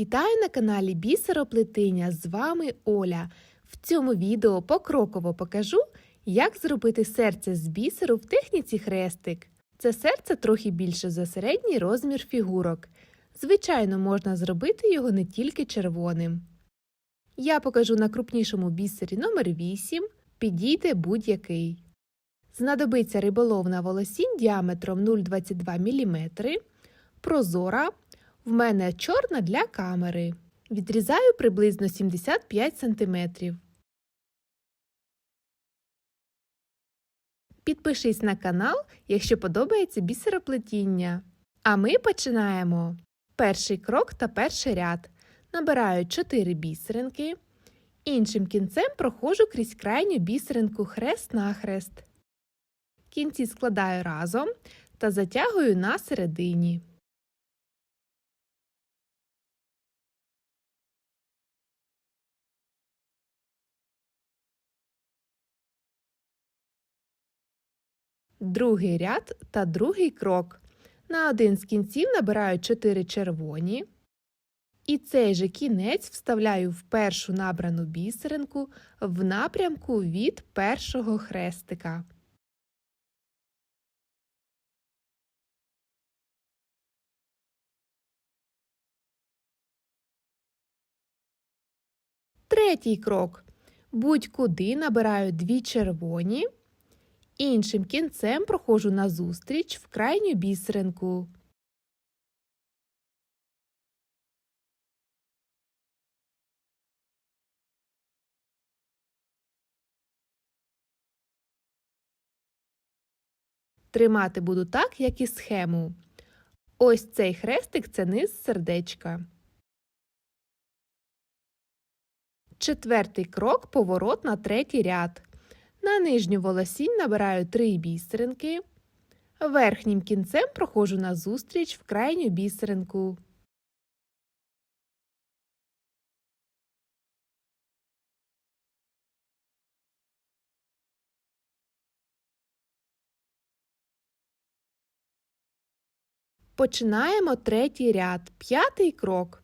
Вітаю на каналі Бісероплетиння. З вами Оля. В цьому відео покроково покажу, як зробити серце з бісеру в техніці хрестик. Це серце трохи більше за середній розмір фігурок. Звичайно, можна зробити його не тільки червоним. Я покажу на крупнішому бісері номер 8 підійде будь-який. Знадобиться риболовна волосінь діаметром 0,22 мм, прозора. В мене чорна для камери. Відрізаю приблизно 75 см. Підпишись на канал, якщо подобається бісероплетіння. А ми починаємо. Перший крок та перший ряд. Набираю 4 бісеринки. Іншим кінцем проходжу крізь крайню бісеринку хрест-нахрест. Кінці складаю разом та затягую на середині. Другий ряд та другий крок. На один з кінців набираю 4 червоні. І цей же кінець вставляю в першу набрану бісеринку в напрямку від першого хрестика. Третій крок. Будь-куди набираю дві червоні. Іншим кінцем проходжу назустріч в крайню бісеринку. Тримати буду так, як і схему. Ось цей хрестик це низ сердечка. Четвертий крок поворот на третій ряд. На нижню волосінь набираю 3 бісеринки. Верхнім кінцем проходжу назустріч в крайню бісеринку. Починаємо третій ряд, п'ятий крок.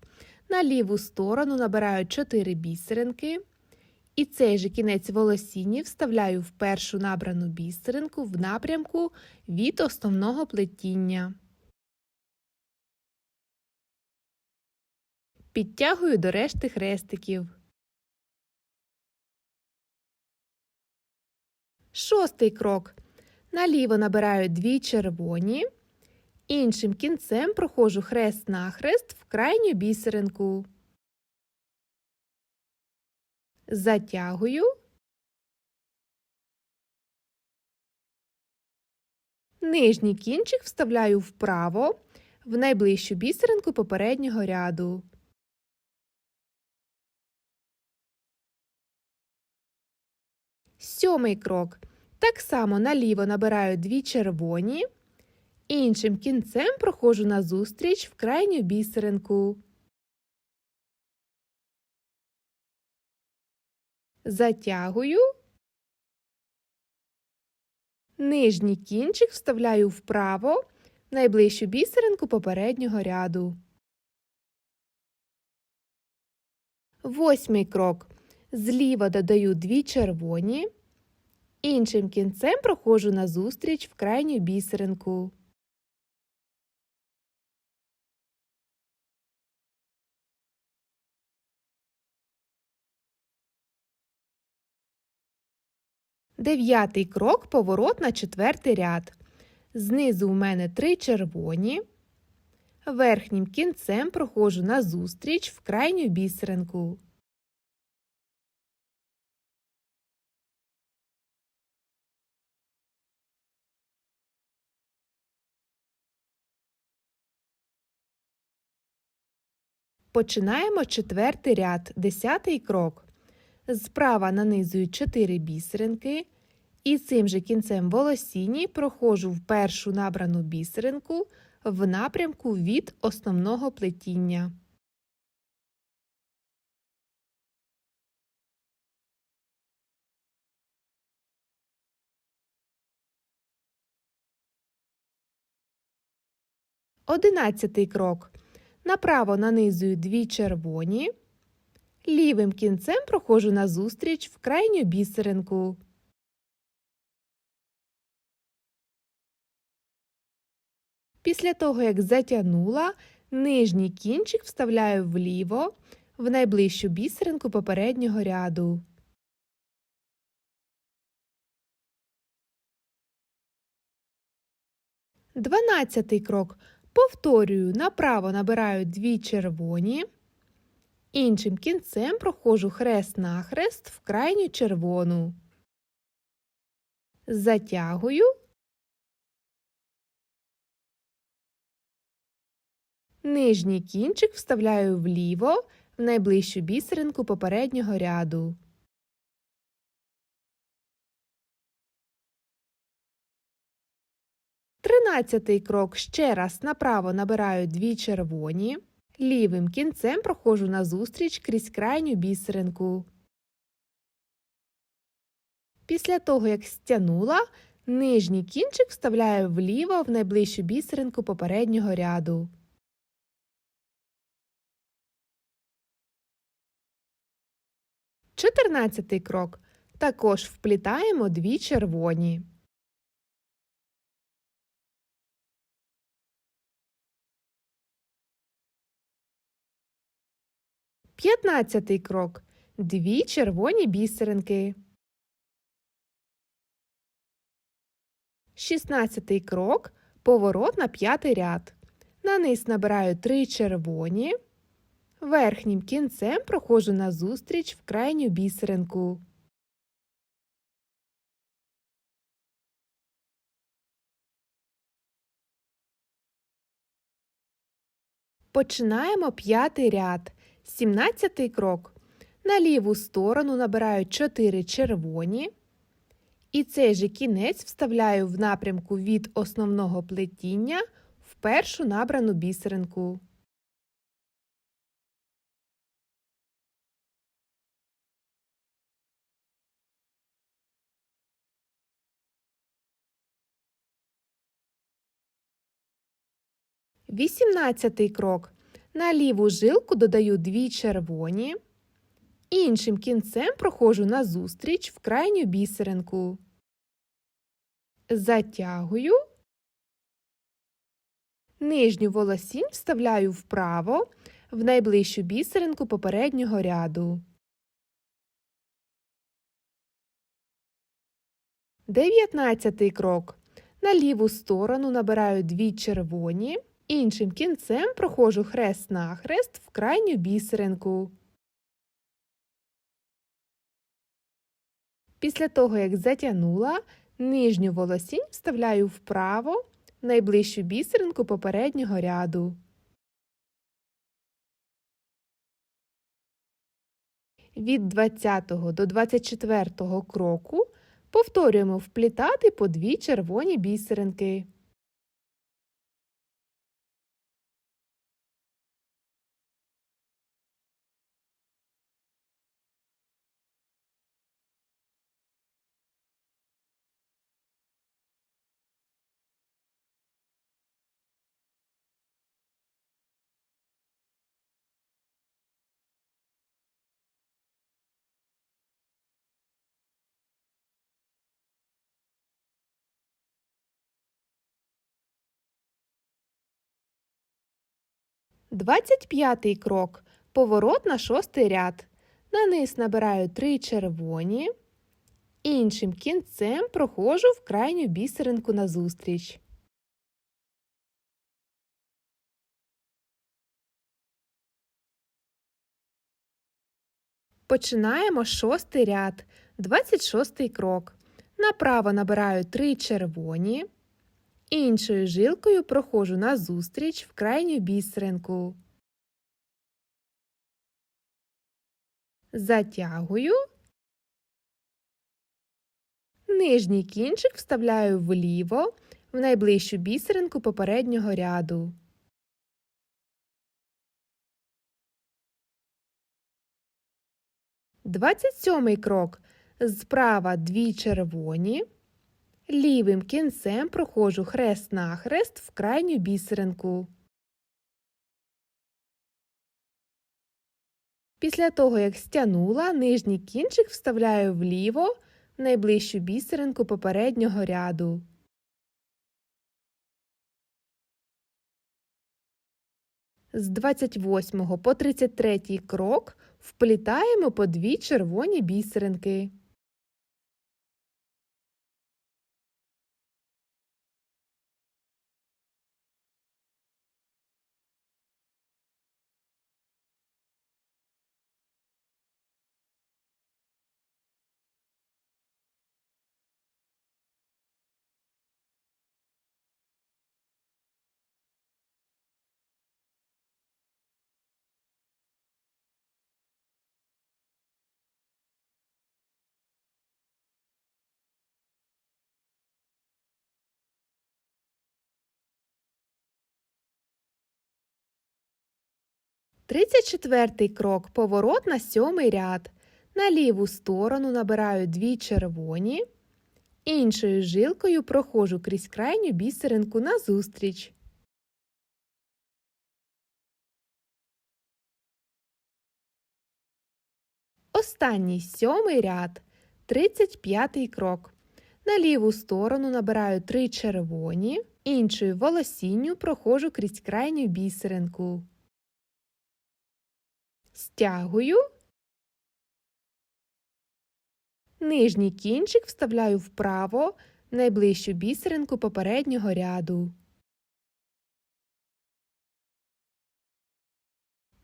На ліву сторону набираю 4 бісеринки. І цей же кінець волосіння вставляю в першу набрану бісеринку в напрямку від основного плетіння. Підтягую до решти хрестиків. Шостий крок. Наліво набираю дві червоні. Іншим кінцем проходжу хрест-нахрест в крайню бісеринку. Затягую. Нижній кінчик вставляю вправо в найближчу бісеринку попереднього ряду. Сьомий крок. Так само наліво набираю дві червоні. Іншим кінцем проходжу назустріч в крайню бісеринку. Затягую. Нижній кінчик вставляю вправо найближчу бісеринку попереднього ряду. Восьмий крок. Зліва додаю дві червоні. Іншим кінцем проходжу назустріч в крайню бісеринку. Дев'ятий крок поворот на четвертий ряд. Знизу у мене три червоні. Верхнім кінцем проходжу назустріч в крайню бісеринку. Починаємо четвертий ряд, десятий крок. Справа нанизую 4 бісеринки. І цим же кінцем волосіні проходжу в першу набрану бісеринку в напрямку від основного плетіння. Одинадцятий крок. Направо нанизую дві червоні. Лівим кінцем проходжу назустріч в крайню бісеринку. Після того, як затягнула, нижній кінчик вставляю вліво в найближчу бісеринку попереднього ряду. Дванадцятий крок. Повторюю, направо набираю дві червоні. Іншим кінцем проходжу хрест-нахрест в крайню червону. Затягую. Нижній кінчик вставляю вліво в найближчу бісеринку попереднього ряду. Тринадцятий крок ще раз направо набираю дві червоні. Лівим кінцем проходжу назустріч крізь крайню бісеринку. Після того, як стягнула, нижній кінчик вставляю вліво в найближчу бісеринку попереднього ряду. Чотирнадцятий крок. Також вплітаємо дві червоні. П'ятнадцятий крок. Дві червоні бісеринки. Шістнадцятий крок. Поворот на п'ятий ряд. На низ набираю три червоні. Верхнім кінцем проходжу назустріч в крайню бісеринку. Починаємо п'ятий ряд. Сімнадцятий крок. На ліву сторону набираю 4 червоні. І цей же кінець вставляю в напрямку від основного плетіння в першу набрану бісеринку. Вісімнадцятий крок. На ліву жилку додаю дві червоні. Іншим кінцем проходжу назустріч в крайню бісеринку. Затягую. Нижню волосінь вставляю вправо в найближчу бісеринку попереднього ряду. Дев'ятнадцятий крок. На ліву сторону набираю дві червоні. Іншим кінцем проходжу хрест-нахрест в крайню бісеринку. Після того, як затягнула, нижню волосінь вставляю вправо найближчу бісеринку попереднього ряду. Від 20 до 24 кроку повторюємо вплітати по дві червоні бісеринки. Двадцять п'ятий крок. Поворот на шостий ряд. На низ набираю три червоні. Іншим кінцем проходжу в крайню бісеринку назустріч. Починаємо шостий ряд. 26 крок. Направо набираю три червоні. Іншою жилкою проходжу назустріч в крайню бісеринку. Затягую. Нижній кінчик вставляю вліво в найближчу бісеринку попереднього ряду. Двадцять сьомий крок. Справа дві червоні. Лівим кінцем проходжу хрест-нахрест в крайню бісеринку. Після того, як стягнула, нижній кінчик вставляю вліво в найближчу бісеринку попереднього ряду. З 28 по 33 крок вплітаємо по дві червоні бісеринки. Тридцять четвертий крок поворот на сьомий ряд. На ліву сторону набираю дві червоні, іншою жилкою проходжу крізь крайню бісеринку назустріч. Останній сьомий ряд, 35 крок. На ліву сторону набираю три червоні, іншою волосінню проходжу крізь крайню бісеринку. Стягую. Нижній кінчик вставляю вправо найближчу бісеринку попереднього ряду.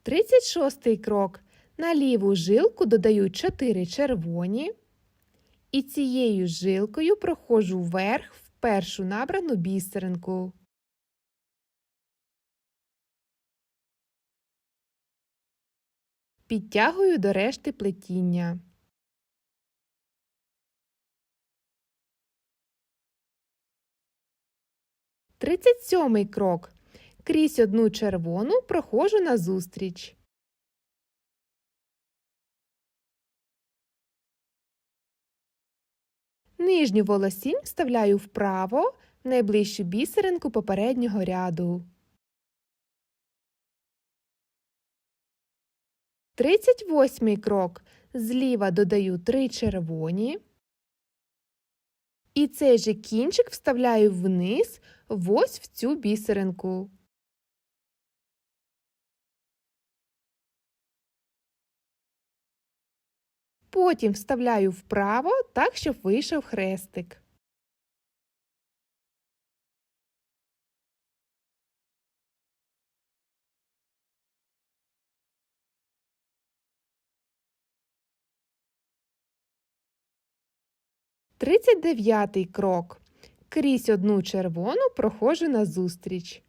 36 крок. На ліву жилку додаю 4 червоні і цією жилкою проходжу вверх в першу набрану бісеринку. Підтягую до решти плетіння. Тридцять сьомий крок. Крізь одну червону проходжу назустріч. Нижню волосінь вставляю вправо найближчу бісеринку попереднього ряду. 38 крок. Зліва додаю 3 червоні. І цей же кінчик вставляю вниз в ось в цю бісеринку. Потім вставляю вправо так, щоб вийшов хрестик. Тридцять дев'ятий крок. Крізь одну червону проходжу назустріч.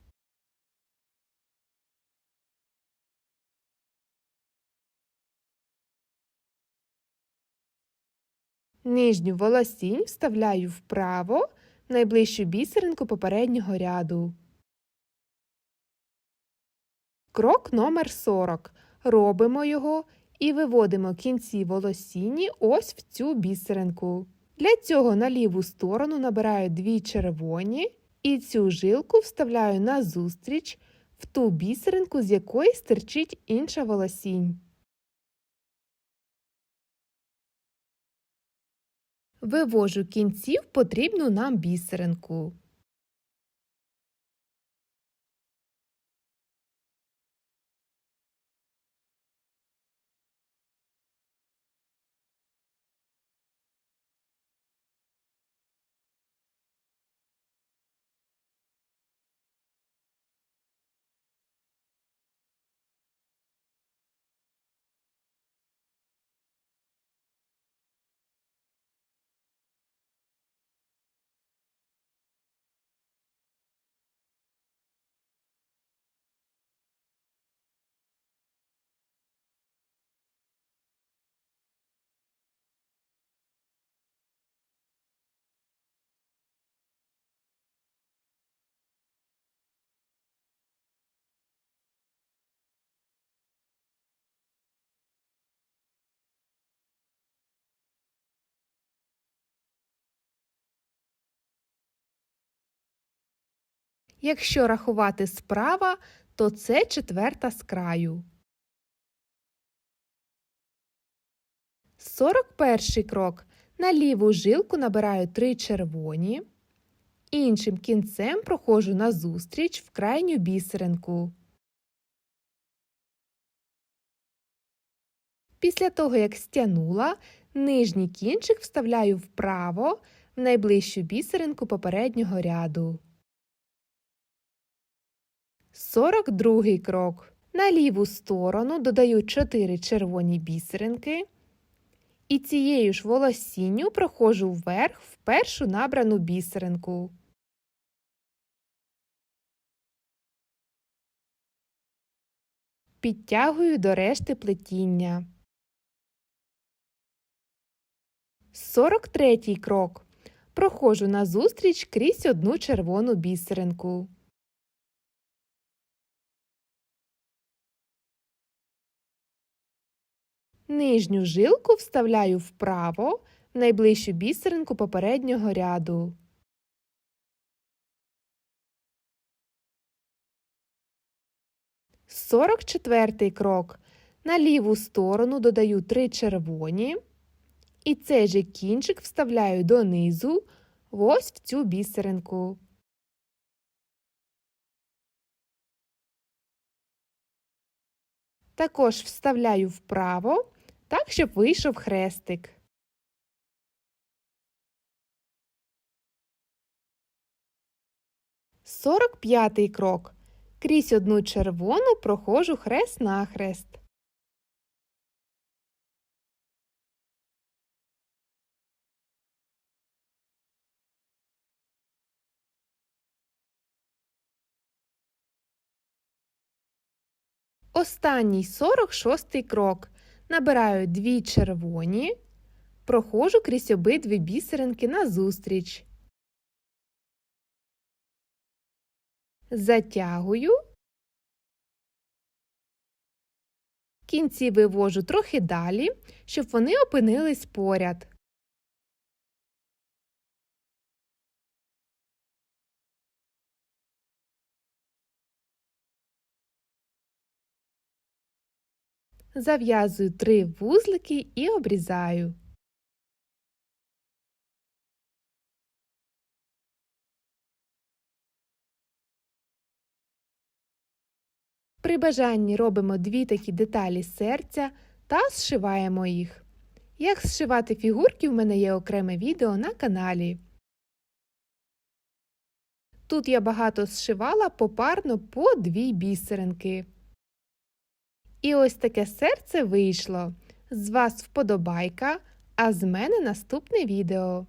Нижню волосінь вставляю вправо найближчу бісеринку попереднього ряду. Крок номер 40. Робимо його і виводимо кінці волосіні ось в цю бісеринку. Для цього на ліву сторону набираю дві червоні і цю жилку вставляю назустріч в ту бісеринку, з якої стирчить інша волосінь. Вивожу кінці в потрібну нам бісеринку. Якщо рахувати справа, то це четверта з краю. 41 крок. На ліву жилку набираю 3 червоні. Іншим кінцем проходжу назустріч в крайню бісеринку. Після того, як стягнула, нижній кінчик вставляю вправо в найближчу бісеринку попереднього ряду. 42 крок. На ліву сторону додаю 4 червоні бісеринки. І цією ж волосінню проходжу вверх в першу набрану бісеринку. Підтягую до решти плетіння. 43 крок. Проходжу назустріч крізь одну червону бісеринку. Нижню жилку вставляю вправо найближчу бісеринку попереднього ряду. Сорок четвертий крок. На ліву сторону додаю три червоні. І цей же кінчик вставляю донизу ось в цю бісеринку. Також вставляю вправо, так, щоб вийшов хрестик. Сорок п'ятий крок. Крізь одну червону проходжу хрест-нахрест. Останній 46 крок. Набираю дві червоні, проходжу крізь обидві бісеринки назустріч. Затягую. Кінці вивожу трохи далі, щоб вони опинились поряд. Зав'язую три вузлики і обрізаю. При бажанні робимо дві такі деталі серця та зшиваємо їх. Як зшивати фігурки, в мене є окреме відео на каналі. Тут я багато зшивала попарно по дві бісеринки. І ось таке серце вийшло. З вас вподобайка, а з мене наступне відео.